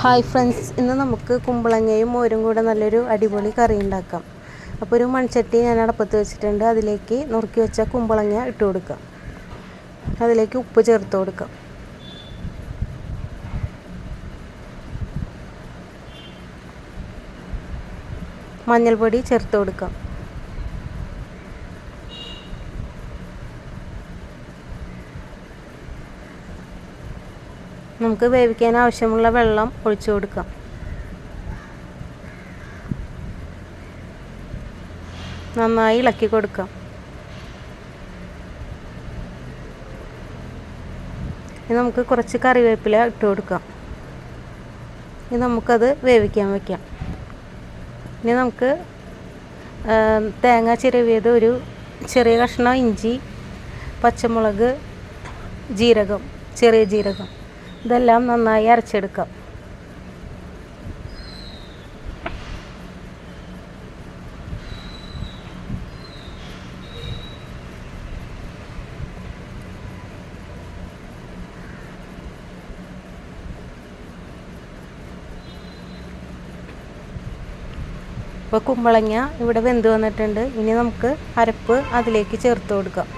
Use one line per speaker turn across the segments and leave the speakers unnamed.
Hi friends ഇന്ന് നമുക്ക് കുമ്പളങ്ങയും മോരും കൂടെ നല്ലൊരു അടിപൊളി കറി ഉണ്ടാക്കാം. അപ്പോൾ ഒരു മൺചട്ടി ഞാൻ അടപ്പത്ത് വെച്ചിട്ടുണ്ട്. അതിലേക്ക് നുറുക്കി വെച്ച കുമ്പളങ്ങ ഇട്ട് കൊടുക്കാം. അതിലേക്ക് ഉപ്പ് ചേർത്ത് കൊടുക്കാം. മഞ്ഞൾപ്പൊടി ചേർത്ത് കൊടുക്കാം. നമുക്ക് വേവിക്കാൻ ആവശ്യമുള്ള വെള്ളം ഒഴിച്ചു കൊടുക്കാം. നന്നായി ഇളക്കി കൊടുക്കാം. ഇനി നമുക്ക് കുറച്ച് കറിവേപ്പില ഇട്ട് കൊടുക്കാം. ഇനി നമുക്കത് വേവിക്കാൻ വയ്ക്കാം ഇനി നമുക്ക് തേങ്ങ ചിരവിയത് ഒരു ചെറിയ കഷ്ണം ഇഞ്ചി പച്ചമുളക് ജീരകം ചെറിയ ജീരകം. ഇതെല്ലാം നന്നായി അരച്ചെടുക്കാം. ഇപ്പോൾ കുമ്പളങ്ങ ഇവിടെ വെന്ത് വന്നിട്ടുണ്ട്. ഇനി നമുക്ക് അരപ്പ് അതിലേക്ക് ചേർത്ത് കൊടുക്കാം.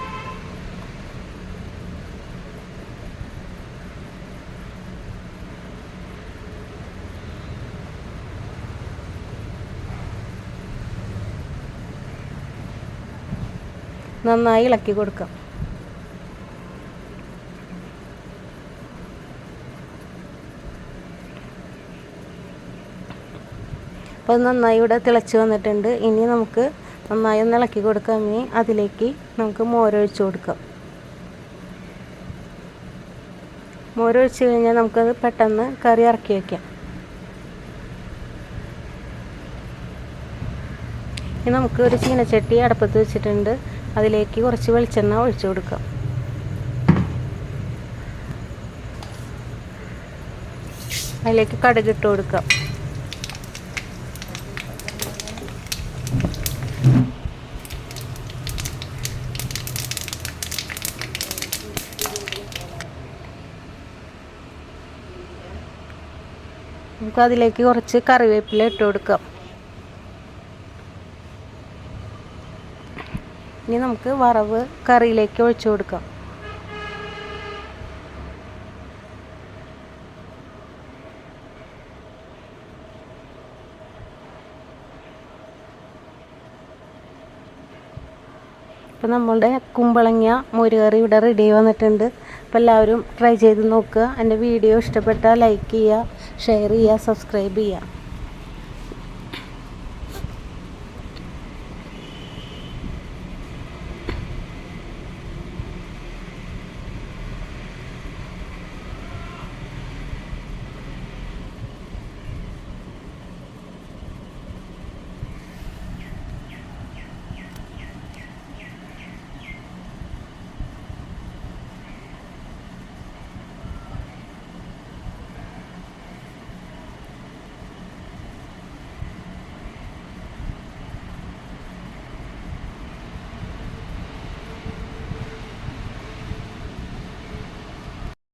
നന്നായി ഇളക്കി കൊടുക്കാം. അപ്പോൾ നന്നായി ഇവിടെ തിളച്ച് വന്നിട്ടുണ്ട്. ഇനി നമുക്ക് നന്നായി ഒന്ന് ഇളക്കി കൊടുക്കാം. ഇനി അതിലേക്ക് നമുക്ക് മോരൊഴിച്ച് കൊടുക്കാം. മോരൊഴിച്ച് കഴിഞ്ഞാൽ നമുക്കത് പെട്ടെന്ന് കറി ഇറക്കി വയ്ക്കാം ഇനി നമുക്ക് ഒരു ചീനച്ചട്ടി അടുപ്പത്ത് വെച്ചിട്ടുണ്ട്. അതിലേക്ക് കുറച്ച് വെളിച്ചെണ്ണ ഒഴിച്ചു കൊടുക്കാം. അതിലേക്ക് കടുക് ഇട്ട് കൊടുക്കാം. നമുക്ക് അതിലേക്ക് കുറച്ച് കറിവേപ്പില ഇട്ട് കൊടുക്കാം. ഇനി നമുക്ക് വറവ് കറിയിലേക്ക് ഒഴിച്ചു കൊടുക്കാം. ഇപ്പം നമ്മളുടെ കുമ്പളങ്ങ മോരുകറി ഇവിടെ റെഡി വന്നിട്ടുണ്ട്. അപ്പോൾ എല്ലാവരും ട്രൈ ചെയ്ത് നോക്കുക. എന്റെ വീഡിയോ ഇഷ്ടപ്പെട്ടാൽ ലൈക്ക് ചെയ്യുക ഷെയർ ചെയ്യുക സബ്സ്ക്രൈബ് ചെയ്യുക.